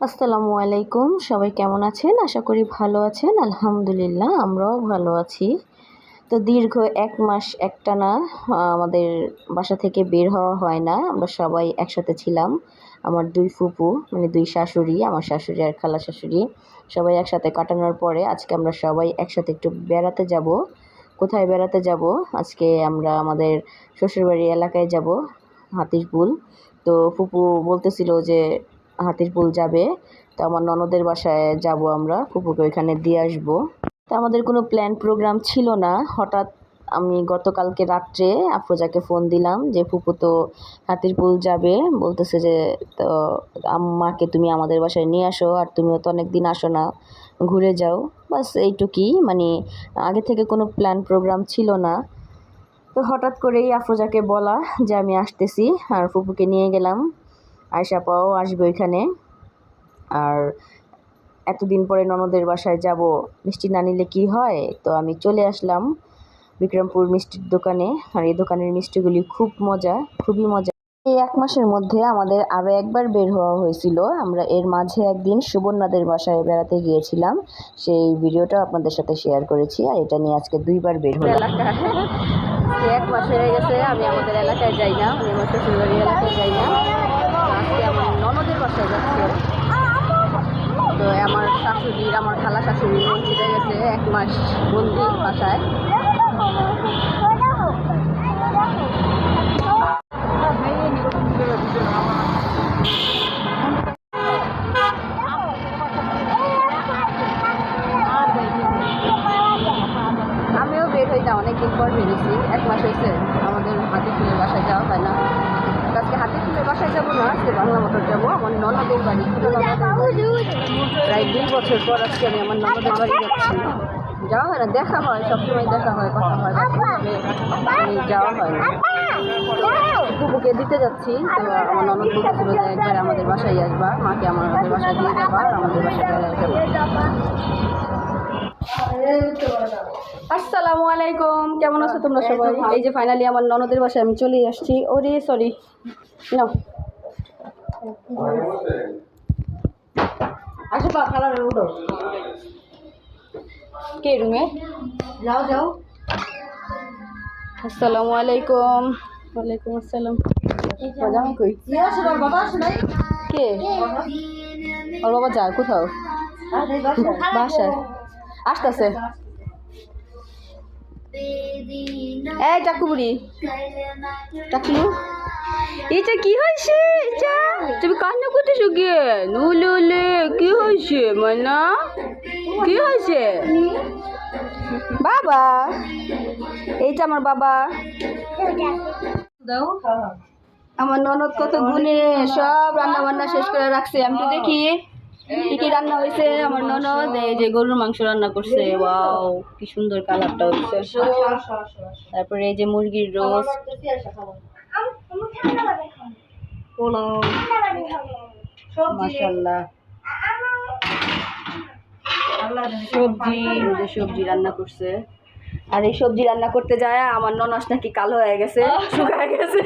আসসালামু আলাইকুম, সবাই কেমন আছেন? আশা করি ভালো আছেন, আলহামদুলিল্লাহ আমরাও ভালো আছি। তো দীর্ঘ এক মাস একটানা আমাদের বাসা থেকে বের হওয়া হয় না, আমরা সবাই একসাথে ছিলাম। আমার দুই ফুপু মানে দুই শাশুড়ি, আমার শাশুড়ি আর খালা শাশুড়ি, সবাই একসাথে কাটানোর পরে আজকে আমরা সবাই একসাথে একটু বেড়াতে যাব। কোথায় বেড়াতে যাব? আজকে আমরা আমাদের শ্বশুরবাড়ি এলাকায় যাব, হাতিরপুল। তো ফুপু বলতেছিল যে হাতিরপুল যাবে। তো আমার ননদের বাসায় যাব আমরা ফুপুকে ওইখানে দিয়ে আসব। তো আমাদের কোনো প্ল্যান প্রোগ্রাম ছিল না। হঠাৎ আমি গতকালকে রাত্রে আফরোজাকে ফোন দিলাম যে ফুপু তো হাতিরপুল যাবে। বলতেছে যে, তো আম্মাকে তুমি আমাদের বাসায় নিয়ে আসো, আর তুমিও তো অনেক দিন আসো না, ঘুরে যাও। বাস এইটুকুই। মানে আগে থেকে কোনো প্ল্যান প্রোগ্রাম ছিল না। তো হঠাৎ করেই আফরোজাকে বলা যে, আমি আসতেছি, আর ফুপুকে নিয়ে গেলাম। আয়সা পাও আসবে ওইখানে। আর এতদিন পরে ননদের বাসায় যাব, মিষ্টি না নিলে কী হয়? তো আমি চলে আসলাম বিক্রমপুর মিষ্টির দোকানে। আর এই দোকানের মিষ্টিগুলি খুব মজা, খুবই মজা। এই এক মাসের মধ্যে আমাদের আরও একবার বের হওয়া হয়েছিল। আমরা এর মাঝে একদিন সুবর্ণাদের বাসায় বেড়াতে গিয়েছিলাম। সেই ভিডিওটা আপনাদের সাথে শেয়ার করেছি। আর এটা নিয়ে আজকে দুইবার বের হলাম। এক মাস হয়ে গেছে, আমি আমাদের এলাকায় যাই না, আমি আমার শ্বশুরবাড়ির এলাকায় যাই না আজকে আমার ননদের বাসায় যাচ্ছে তো আমার শাশুড়ির আমার খালা শাশুড়ি পৌঁছে গেছে এক মাস বন্দি বাসায় আমিও বের হই না অনেকদিন পর বেরিয়েছি এক মাস হয়েছে আমাদের হাতি ফুলের বাসায় যাওয়া হয় না তো আজকে হাতি ফুলের বাসায় যাব না আজকে বাংলা মোটর যাব আমার ননদের বাড়ি প্রায় দুই বছর পর আজকে আমি আমার ননদের বাড়ি যাচ্ছি যাওয়া হয় না দেখা হয় সবসময় দেখা হয় কথা হয় যাওয়া হয় না। ফুপুকে দিতে যাচ্ছি তো আমার ননদ বলতেছিল যে একবার আমাদের বাসায় আসবা মাকে আমার আমাদের বাসায় দিয়ে যাবা আমাদের বাসায় আসসালামু আলাইকুম কেমন আছো তোমরা সবাই? এই যে ফাইনালি আমার ননদের বাসায় আমি চলে আসছি। ওরে সরি নাও। আসো বা কালার উঠো। কে রুমে যাও যাও। আসসালামু আলাইকুম। ওয়ালাইকুম আসসালাম। বাজামি কই? কি আসো বাবা আসো নাই কে? ওর বাবা যায় কোথাও? বাসা বাসায়। আসতেছে। এই টাকু বুড়ি টাকলু এটা কি হয়েছে? এটা? তুমি কান্না করতেছো কে নুলুলে কি হয়েছে মানা কি হয়েছে? বাবা, এইটা আমার বাবা। আমার ননদ কত গুনে সব রান্না বান্না শেষ করে রাখছে। আমি তো দেখি, কি কি রান্না হয়েছে আমার ননদ? এই যে গরুর মাংস রান্না করছে। ওয়াও, কি সুন্দর কালারটা আসো তারপরে এই যে মুরগির রোস্ট। পোলাও। সবজি। যে সবজি রান্না করছে। আর এই সবজি রান্না করতে যায় আমার ননদ নাকি কালো হয়ে গেছে শুকায় গেছে।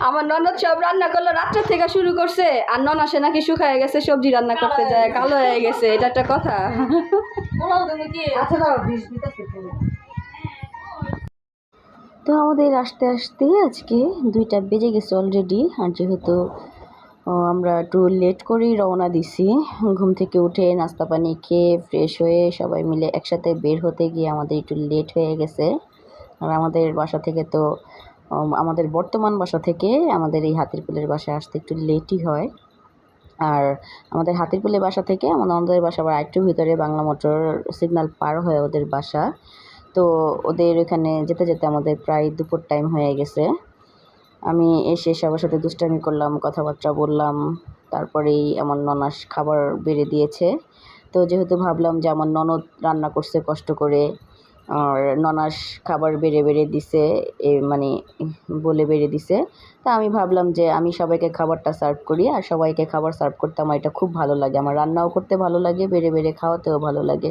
আমার ননদ সব রান্না করল রাত্রে থেকে শুরু করছে। আর ননাসে নাকি শুকায় গেছে সবজি রান্না করতে যায় কালো হয়ে গেছে এটা একটা কথা। আচ্ছা দাও বিশ দিতেছে তো আমাদের আসতে আসতে আজকে দুইটা বেজে গেছে অলরেডি আর যেহেতু আমরা একটু লেট করেই রওনা দিছি। ঘুম থেকে উঠে নাস্তা পানি খেয়ে ফ্রেশ হয়ে সবাই মিলে একসাথে বের হতে গিয়ে আমাদের একটু লেট হয়ে গেছে। আর আমাদের বাসা থেকে তো আমাদের বর্তমান বাসা থেকে আমাদের এই হাতিরপুলের বাসায় আসতে একটু লেটই হয়। আর আমাদের হাতিরপুলের বাসা থেকে আমাদের আমাদের বাসা আবার একটু ভিতরে বাংলা মোটর সিগন্যাল পার হয়ে ওদের বাসা। তো ওদের এখানে যেতে যেতে আমাদের প্রায় দুপুর টাইম হয়ে গেছে। আমি এসে সবার সাথে দুষ্টামি করলাম, কথাবার্তা বললাম, তারপরেই আমার ননাস খাবার বেড়ে দিয়েছে। তো যেহেতু ভাবলাম যে আমার ননদ রান্না করছে কষ্ট করে, আর ননাস খাবার বেড়ে বেড়ে দিছে, এ মানে বলে বেড়ে দিছে, তা আমি ভাবলাম যে আমি সবাইকে খাবারটা সার্ভ করি, আর সবাইকে খাবার সার্ভ করতে আমার এটা খুব ভালো লাগে। আমার রান্নাও করতে ভালো লাগে, বেড়ে বেড়ে খাওয়াতেও ভালো লাগে।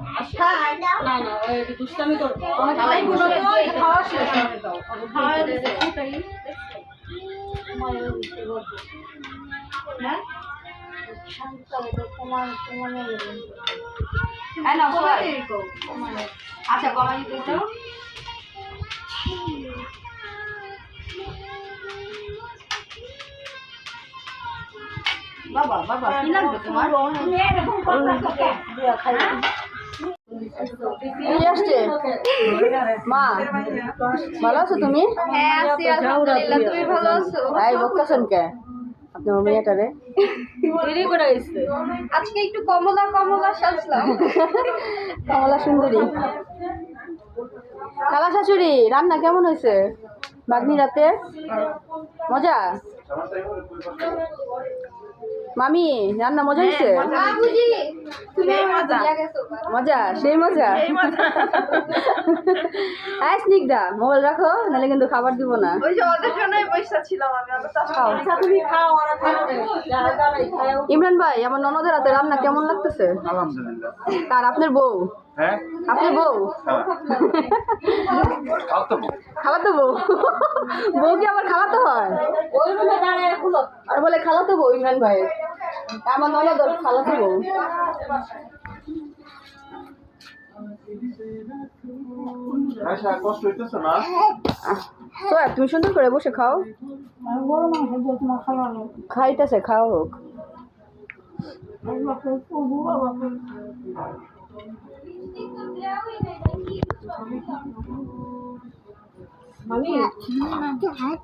দুষ্টামি করব খাওয়া শেষ। খাওয়া হ্যাঁ? হ্যাঁ আচ্ছা কমাই দিতে তো বাবা বাবা কি লাগবে তোমার? এই আসছে? মা ভালো আছো তুমি? হ্যাঁ কে? আপনার দেরি করে আজকে একটু কমলা কমলা সাজলাম। কমলা সুন্দরী। কালা শাশুড়ি রান্না কেমন হয়েছে? বাগনি রাতে? মজা? মামি রান্না মজা হয়েছে। মজা। সেই মজা। হ্যাঁ স্নিগ্ধা মোবাইল রাখো নাহলে কিন্তু খাবার দিব না। ইমরান ভাই আমার ননদের হাতে রান্না কেমন লাগতেছে? আলহামদুলিল্লাহ। তার আপনার বউ? হ্যাঁ? আপনার বউ? খাওয়াতে বউ। বউ? কি আবার খালাতো হয়? আর বলে খালাতো বউ ইমরান ভাই আমার ননদ খালাতো বউ কষ্ট হইতেছে না? তো তুমি সুন্দর করে বসে খাও। খাইতেছে খাও হোক।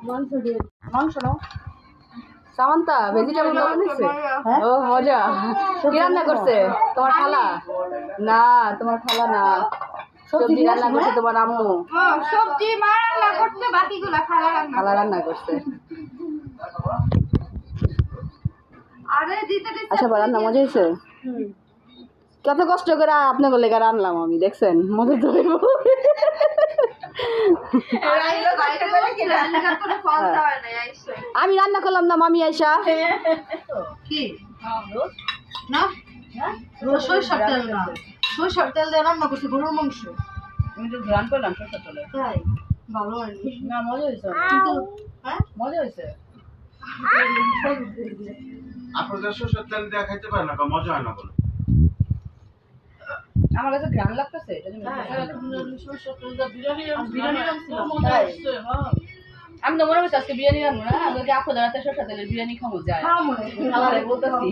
মাংস দিয়ে। মাংস নাও সামান্তা ভেজিটেবল বানাইছে ও মজা। কি রান্না করছে? তোমার খালা? না তোমার খালা না। সবজি রান্না করছে তোমার আম্মু। সবজি মা রান্না করতে বাকিগুলা খালা রান্না খালা রান্না করছে। আরে দিতে দিতে আচ্ছা বা রান্না মজা হয়েছে? কত কষ্ট করে আপনাকে লেগে রান্নাম আমি দেখছেন? মজা তো হয় আমি রান্না করলাম না মামি আইসা। কি? না? সরিষার তেল না সরিষার তেল দিয়ে রান্না করছি গরুর মাংস। আমি তো রান করলাম সরষের তেলে। তাই? ভালো হয়নি। না মজা হয়েছে। কিন্তু হ্যাঁ? মজা হয়েছে। আপনাদের সরষের তেল দেওয়া খাইতে পারে না মজা হয় না বলে আমার কাছে ঘ্রাণ লাগতেছে বিরিয়ানি রাঁধছিলাম তাই? আমি তো মনে করছি আজকে বিরিয়ানি রান্না না আমি ওকে আপু দাঁড়াতে সরষের তেলের বিরিয়ানি খাব যায় খাওয়া মনে হয়। খাবারে বলতেছি।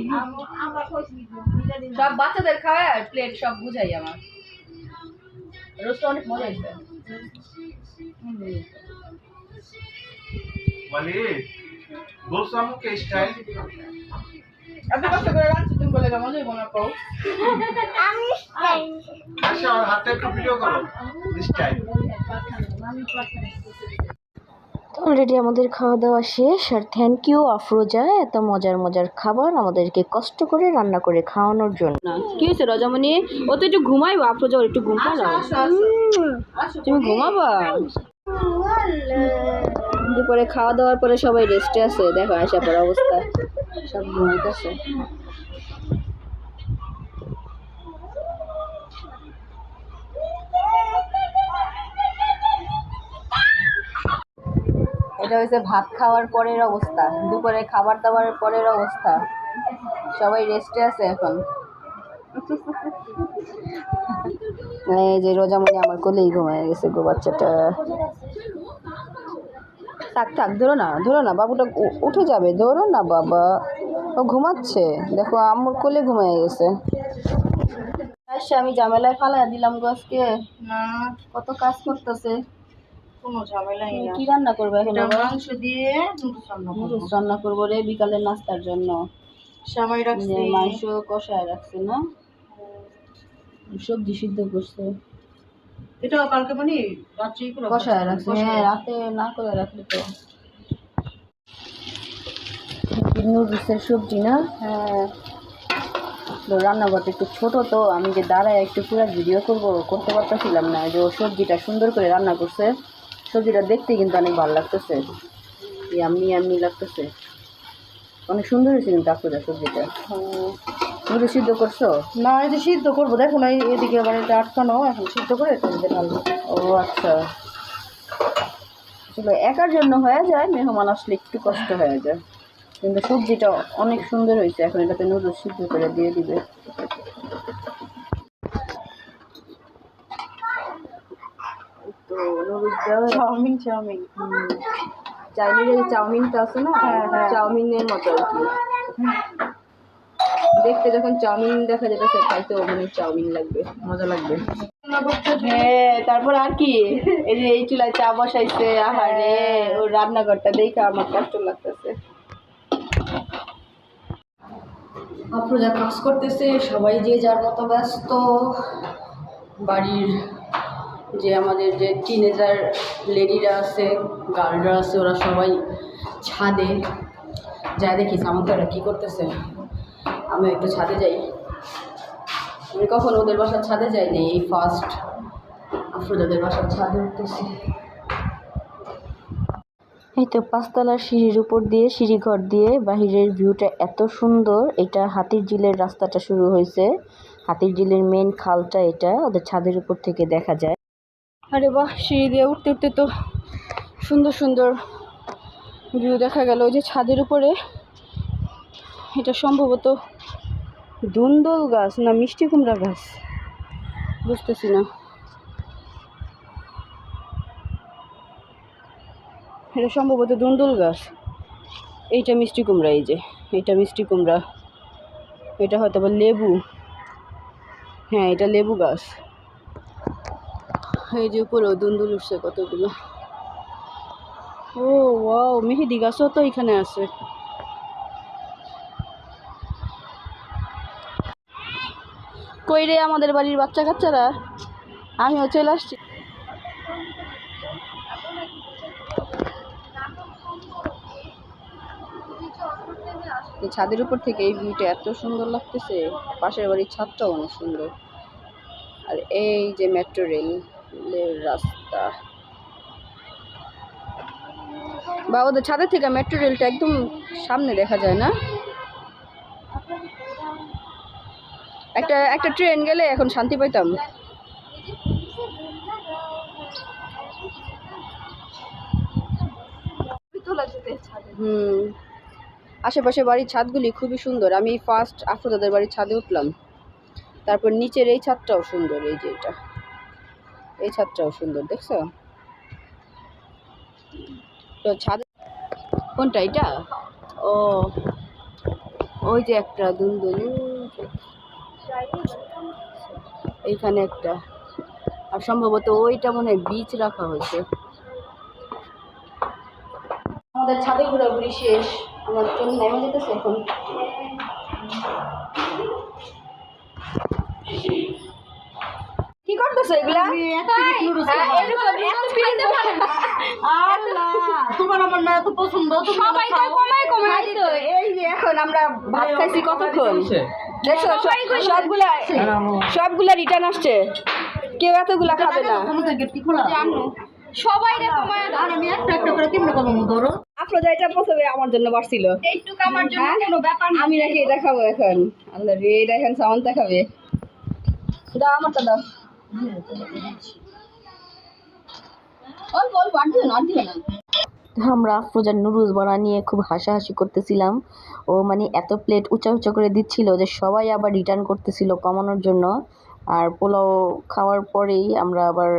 আমরা কইছি বিরিয়ানি সব বাচ্চাদের খাওয়ায় প্লেট সব বুঝাই আমার। রোস্টটা অনেক মজা হয়েছে। বলি বলছো আমাকে স্টাইল এত কষ্ট করে রাখছি তুমি বলে মজাই মনে পাও আচ্ছা আমার হাতে একটু ভিডিও করো। স্টাইল। অলরেডি আমাদের খাওয়া দাওয়া শেষ আর থ্যাংক ইউ আফরোজা এত মজার মজার খাবার আমাদেরকে কষ্ট করে রান্না করে খাওয়ানোর জন্য। কি হয়েছে রজামণি? ও তো একটু ঘুমাইবো আফরোজা ওর একটু ঘুম পালাও তুমি ঘুমাবা? দুপুরে খাওয়া দাওয়ার পরে সবাই রেস্টে আছে দেখো আসা পর অবস্থা। সব ঘুমাইতেছে এটা হয়েছে ভাত খাওয়ার পরের অবস্থা, দুপুরে খাবার দাবারের পরের অবস্থা। সবাই রেস্টে আছে এখন। এই যে রোজামণি আমার কোলেই ঘুমায় গেছে গো বাচ্চাটা। থাক থাক ধরো না ধরো না বাবুটা উঠে যাবে ধরো না বাবা। ও ঘুমাচ্ছে। দেখো আম্মুর কোলে ঘুমিয়ে গেছে। আমি ঝামেলায় ফালাই দিলাম গো আজকে। না কত কাজ করতেছে? কোনো ঝামেলাই না। কি রান্না করবে এখন মাংস দিয়ে রান্না করব। নুডলস রান্না করব রে বিকালের নাস্তার জন্য। সামাই রাখছি। মাংস কষায় রাখছে না? সবজি সিদ্ধ করছে। এটা কালকে মানে রাত্রি করে কষায় রাখছে। হ্যাঁ রাতে না করে রাখলে তো। নুডলসের সবজি না? হ্যাঁ। রান্নাঘরটা একটু ছোট তো আমি যে দাঁড়ায় একটু পুরো ভিডিও করব করতে পারতেছিলাম না। যে ও সবজিটা সুন্দর করে রান্না করছে। সবজিটা দেখতে কিন্তু অনেক ভালো লাগতেছে। এমনি এমনি লাগতেছে। অনেক সুন্দর হয়েছে কিন্তু আপনাদের সবজিটা। মুড়ি সিদ্ধ করছ? না এই যে সিদ্ধ করব দেখো না এদিকে আবার এটা আটকানো এখন সিদ্ধ করে তেলতে ঢালবো ও আচ্ছা। আসলে একার জন্য হয়ে যায় মেহমান আসলে একটু কষ্ট হয়ে যায়। কিন্তু সবজিটা অনেক সুন্দর হয়েছে এখন এটাতে নুডলস সিদ্ধ করে দিয়ে দিবে। তো নুডলস দেওয়া চাউমিন চাউমিন। চাইনিজের চাউমিনটা আছে না হ্যাঁ, হ্যাঁ। চাউমিনের মতো আর কি। দেখতে যখন চাউমিন দেখা যেতেছে খাইতেও মানে চাউমিন লাগবে। মজা লাগবে। হ্যাঁ তারপর আর কি? এই যে এই চুলায় চা বসাইছে আহারে ওর রান্নাঘরটা দেখে আমার কষ্ট লাগতেছে। আফরোজা কাজ করতেছে সবাই যে যার মতো ব্যস্ত। বাড়ির যে আমাদের যে টিনেজার লেডিরা আছে গার্লরা আছে ওরা সবাই ছাদে। যা দেখি সামন্তরা কী করতেছে? আমি একটু ছাদে যাই। আমি কখন ওদের বাসার ছাদে যাইনি এই ফার্স্ট আফরোজাদের বাসার ছাদে উঠতেছি। এই তো পাঁচতলার সিঁড়ির উপর দিয়ে সিঁড়িঘর দিয়ে বাহিরের ভিউটা এত সুন্দর এটা হাতির ঝিলের রাস্তাটা শুরু হয়েছে। হাতির ঝিলের মেন খালটা এটা ওদের ছাদের উপর থেকে দেখা যায়। আরে বাহ সিঁড়ি দিয়ে উঠতে উঠতে তো সুন্দর সুন্দর ভিউ দেখা গেল। ওই যে ছাদের উপরে এটা সম্ভবত দুন্দল গাছ, না মিষ্টি কুমড়া গাছ? বুঝতেছি না। এটা সম্ভবত দুন্দুল গাছ। এইটা মিষ্টি কুমড়া, এই যে। এটা মিষ্টি কুমড়া। এটা হয়তো বা লেবু। হ্যাঁ এটা লেবু গাছ। এই যে উপরেও দুন্দুল উঠছে কতগুলো। ও, ওয়াও, মেহেদি গাছও তো এখানে আছে। কই রে আমাদের বাড়ির বাচ্চা কাচ্চারা আমিও চলে আসছি। ছাদের উপর থেকে এই ভিউটা এত সুন্দর লাগতেছে, পাশের বাড়ির ছাদটাও অনেক সুন্দর। আর এই যে মেট্রো রেলের রাস্তা। বা, ওদের ছাদের থেকে মেট্রো রেলটা একদম সামনে দেখা যায় না? একটা একটা ট্রেন গেলে এখন শান্তি পাইতাম। হুম। আশেপাশে বাড়ির ছাদগুলি খুবই সুন্দর। আমি ফার্স্ট আফরোজাদের বাড়ির ছাদে উঠলাম। তারপর নিচের এই ছাদটাও সুন্দর এই যে এটা। এই ছাদটাও সুন্দর দেখছ? তো ছাদ কোনটা এটা? ও ওই যে একটা দুন্দুল এইখানে একটা। আর সম্ভবত ওইটা মনে হয় বীজ রাখা হয়েছে। আমাদের ছাদে ঘোরাঘুরি শেষ। আমার ট্রেন নেমে যেতেছে এখন। কি করতেছে এগুলা? হ্যাঁ, তোমার আমার না এত পছন্দ সবাই এই যে এখন আমরা ভাত খাইছি কতক্ষণ? দেখছ সব- সবগুলা সবগুলা রিটার্ন আসছে। কেউ এতগুলা খাবে না। আমাদের গেট কি খোলা? সবাই রে কমায় আমি একটা একটা করে কেমনে করব ধরো? আফরোজা প্রথমে আমার জন্য বাড়ছিল। এইটুকু আমার জন্য হ্যাঁ? কোনো ব্যাপার না। আমি নাকি এটা খাব এখন। আল্লাহ রে এটা এখন সামান্তা খাবে দাও আমারটা দাও। অল্প অল্প আর না আর না। আমরা আফরোজার নুডলস বানা নিয়ে খুব হাসাহাসি করতেছিলাম। ও মানে এত প্লেট উঁচা উঁচা করে দিচ্ছিল যে সবাই আবার রিটার্ন করতেছিল কমানোর জন্য। আর পোলাও খাওয়ার পরেই আমরা আবার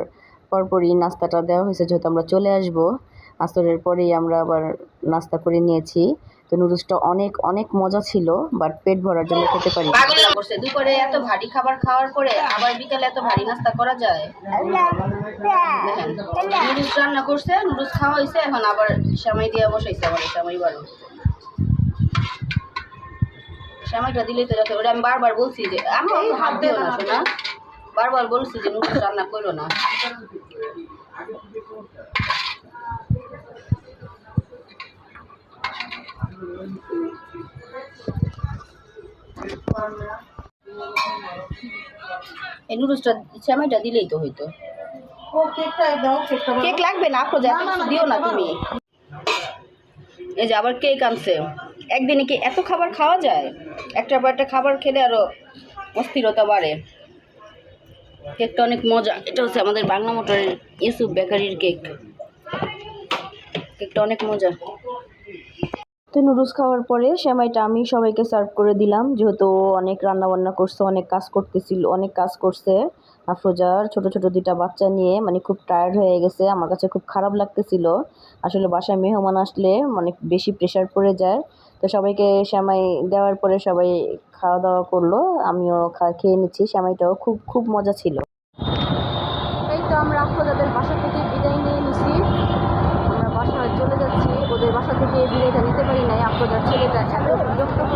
পরপরই নাস্তাটা দেওয়া হয়েছে, যেহেতু আমরা চলে আসব। আসরের পরেই আমরা আবার নাস্তা করে নিয়েছি। তো নুডলসটা অনেক অনেক মজা ছিল বাট পেট ভরার জন্য খেতে পারি দুপুরে এত ভারী খাবার খাওয়ার পরে আবার বিকালে এত ভারী নাস্তা করা যায়? নুডলস রান্না করছে নুডলস খাওয়া হয়েছে এখন আবার সেমাই দিয়ে বসাইছে আবার সেমাই বারো। সেমাইটা দিলেই তো যাতে ওটা আমি বারবার বলছি যে আমি হাত দিও না বারবার বলছি যে নুডলস রান্না করো না। এই নুডলসটা সেমাইটা দিলেই তো হইতো। কেক লাগবে না কিছু দিও না তুমি। এই যে আবার কেক আনছে। একদিনে কি এত খাবার খাওয়া যায়? একটার পর একটা খাবার খেলে আরও অস্থিরতা বাড়ে। কেকটা অনেক মজা। এটা হচ্ছে আমাদের বাংলা মোটরের ইউসুফ বেকারির কেক কেকটা অনেক মজা। তো নুডলস খাওয়ার পরে সেমাইটা আমি সবাইকে সার্ভ করে দিলাম। যেহেতু অনেক রান্না বান্না করছে, অনেক কাজ করতেছিল, অনেক কাজ করছে। আফরোজার ছোট ছোট দুইটা বাচ্চা নিয়ে মানে খুব টায়ার্ড হয়ে গেছে, আমার কাছে খুব খারাপ লাগতেছিল। আসলে বাসায় মেহমান আসলে অনেক বেশি প্রেশার পড়ে যায়। তো সবাইকে সেমাই দেওয়ার পরে সবাই খাওয়া দাওয়া করল, আমিও খেয়ে নিচ্ছি। সেমাইটাও খুব খুব মজা ছিল এই তো আমরা আফরোজাদের বাসা থেকে বিদায় নিয়ে নিছি আমরা বাসায় চলে যাচ্ছি ওদের বাসা থেকে বিদায়টা নিতে পারি নাই আফরোজার ছেলেটা এত বিরক্ত করতেছিল। আয়াতের